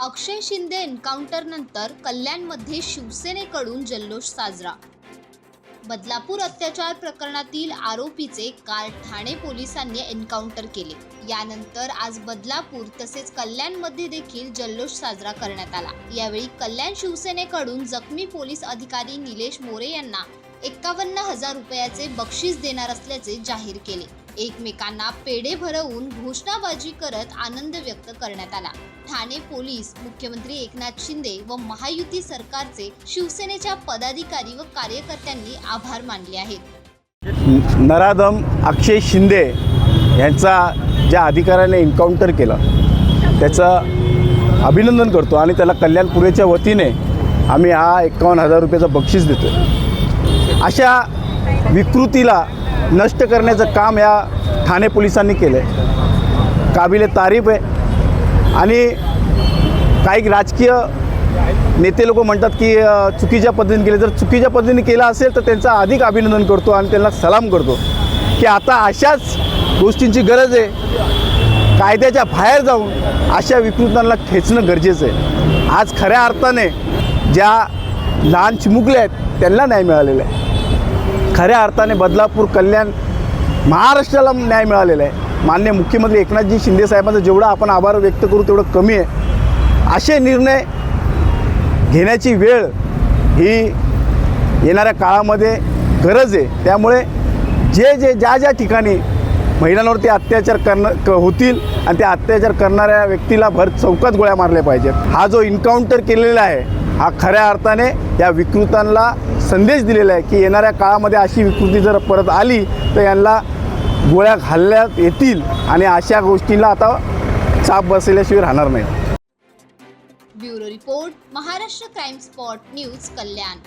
अक्षय Shinde encounter नंतर कल्याणमध्ये शिवसेनेकडून जल्लोष साजरा. बदलापूर अत्याचार प्रकरणातील आरोपीचे काल ठाणे पोलिसांनी एन्काउंटर केले. यानंतर आज बदलापूर तसेच कल्याणमध्ये देखील जल्लोष साजरा करण्यात आला. यावेळी कल्याण शिवसेनेकडून जखमी पोलीस अधिकारी निलेश मोरे यांना एक्कावन्न हजार रुपयाचे बक्षीस देणार असल्याचे जाहीर केले. एकमेकांना पेढे भरवून घोषणाबाजी करत आनंद व्यक्त करण्यात आला. ठाणे पोलीस मुख्यमंत्री एकनाथ शिंदे व महायुती सरकारचे शिवसेनेच्या पदाधिकारी व कार्यकर्त्यांनी आभार मानले आहेत. नराधम अक्षय शिंदे यांचा ज्या अधिकाऱ्याने एन्काउंटर केलं त्याचं अभिनंदन करतो आणि त्याला कल्याणपुरेच्या वतीने आम्ही हा एकावन्न हजार रुपयाचं बक्षीस देतो अशा विकृतीला नष्ट करण्याचं काम या ठाणे पोलिसांनी केलं आहे काबिले तारीफ आहे. आणि काही राजकीय नेते लोक म्हणतात की चुकीच्या पद्धतीने केले. जर चुकीच्या पद्धतीने केलं असेल तर त्यांचं अधिक अभिनंदन करतो आणि त्यांना सलाम करतो. की आता अशाच गोष्टींची गरज आहे. कायद्याच्या बाहेर जाऊन अशा विकृतांना खेचणं गरजेचं आहे. आज खऱ्या अर्थाने ज्या लहान चिमुकल्या आहेत त्यांना न्याय मिळालेला आहे. खऱ्या अर्थाने बदलापूर कल्याण महाराष्ट्राला न्याय मिळालेला आहे. मान्य मुख्यमंत्री एकनाथजी शिंदे साहेबांचा जेवढा आपण आभार व्यक्त करू तेवढं कमी आहे. असे निर्णय घेण्याची वेळ ही येणाऱ्या काळामध्ये गरज आहे. त्यामुळे जे जे ज्या ज्या ठिकाणी महिलांवरती अत्याचार करणं क होतील आणि त्या अत्याचार करणाऱ्या व्यक्तीला भर चौकात गोळ्या मारल्या पाहिजेत. हा जो इन्काउंटर केलेला आहे हा खऱ्या अर्थाने या विकृतांना संदेश दिलेला आहे की येणाऱ्या काळामध्ये अशी विकृती जर परत आली तर यांना गोळ्या घालण्यात येतील आणि अशा गोष्टींना आता चाप बसल्याशिवाय राहणार नाही. Bureau report Maharashtra crime spot news Kalyan.